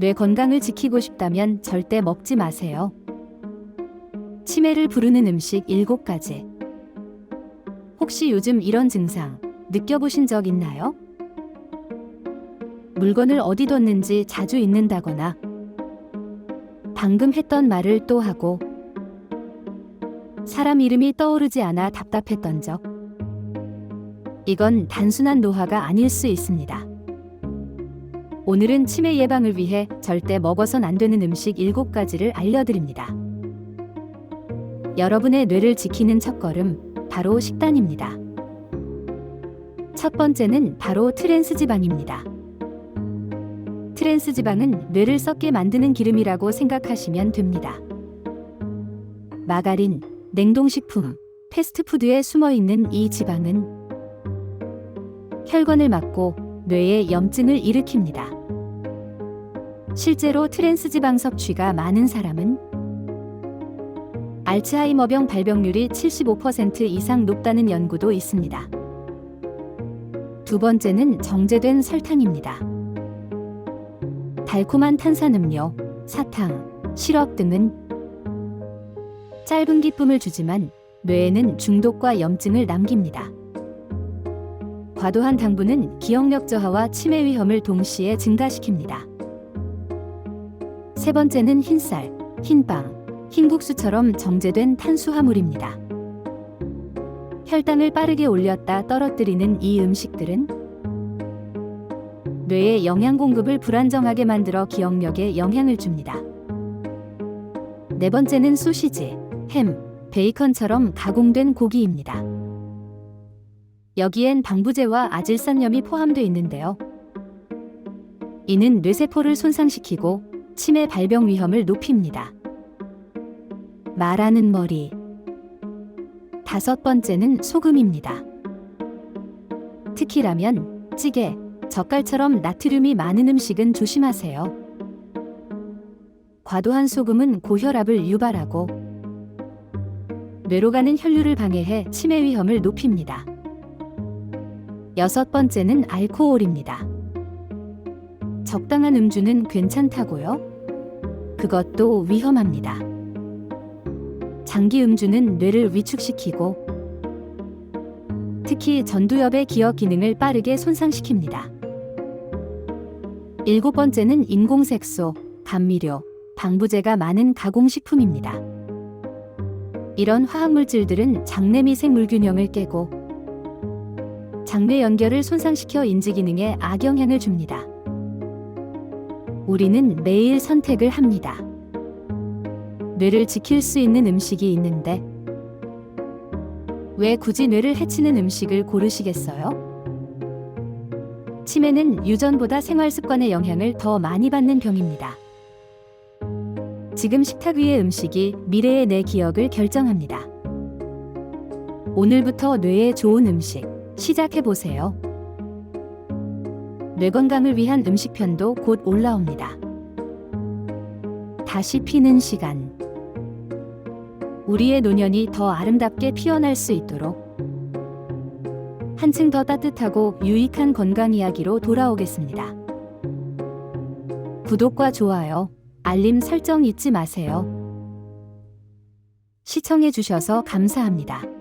뇌 건강을 지키고 싶다면 절대 먹지 마세요. 치매를 부르는 음식 7가지. 혹시 요즘 이런 증상 느껴보신 적 있나요? 물건을 어디 뒀는지 자주 잊는다거나 방금 했던 말을 또 하고 사람 이름이 떠오르지 않아 답답했던 적. 이건 단순한 노화가 아닐 수 있습니다. 오늘은 치매 예방을 위해 절대 먹어선 안 되는 음식 7가지를 알려드립니다. 여러분의 뇌를 지키는 첫걸음, 바로 식단입니다. 첫 번째는 바로 트랜스 지방입니다. 트랜스 지방은 뇌를 썩게 만드는 기름이라고 생각하시면 됩니다. 마가린, 냉동식품, 패스트푸드에 숨어 있는 이 지방은 혈관을 막고 뇌에 염증을 일으킵니다. 실제로 트랜스 지방 섭취가 많은 사람은 알츠하이머병 발병률이 75% 이상 높다는 연구도 있습니다. 두 번째는 정제된 설탕입니다. 달콤한 탄산음료, 사탕, 시럽 등은 짧은 기쁨을 주지만 뇌에는 중독과 염증을 남깁니다. 과도한 당분은 기억력 저하와 치매 위험을 동시에 증가시킵니다. 세 번째는 흰쌀, 흰빵, 흰국수처럼 정제된 탄수화물입니다. 혈당을 빠르게 올렸다 떨어뜨리는 이 음식들은 뇌의 영양 공급을 불안정하게 만들어 기억력에 영향을 줍니다. 네 번째는 소시지, 햄, 베이컨처럼 가공된 고기입니다. 여기엔 방부제와 아질산염이 포함되어 있는데요. 이는 뇌세포를 손상시키고 치매 발병 위험을 높입니다. 말하는 머리. 다섯 번째는 소금입니다. 특히 라면, 찌개, 젓갈처럼 나트륨이 많은 음식은 조심하세요. 과도한 소금은 고혈압을 유발하고 뇌로 가는 혈류를 방해해 치매 위험을 높입니다. 여섯 번째는 알코올입니다. 적당한 음주는 괜찮다고요? 그것도 위험합니다. 장기 음주는 뇌를 위축시키고 특히 전두엽의 기억 기능을 빠르게 손상시킵니다. 일곱 번째는 인공색소, 감미료, 방부제가 많은 가공식품입니다. 이런 화학물질들은 장내 미생물 균형을 깨고 장내 연결을 손상시켜 인지 기능에 악영향을 줍니다. 우리는 매일 선택을 합니다. 뇌를 지킬 수 있는 음식이 있는데 왜 굳이 뇌를 해치는 음식을 고르시겠어요? 치매는 유전보다 생활 습관의 영향을 더 많이 받는 병입니다. 지금 식탁 위의 음식이 미래의 내 기억을 결정합니다. 오늘부터 뇌에 좋은 음식 시작해 보세요. 뇌 건강을 위한 음식편도 곧 올라옵니다. 다시 피는 시간. 우리의 노년이 더 아름답게 피어날 수 있도록 한층 더 따뜻하고 유익한 건강 이야기로 돌아오겠습니다. 구독과 좋아요, 알림 설정 잊지 마세요. 시청해 주셔서 감사합니다.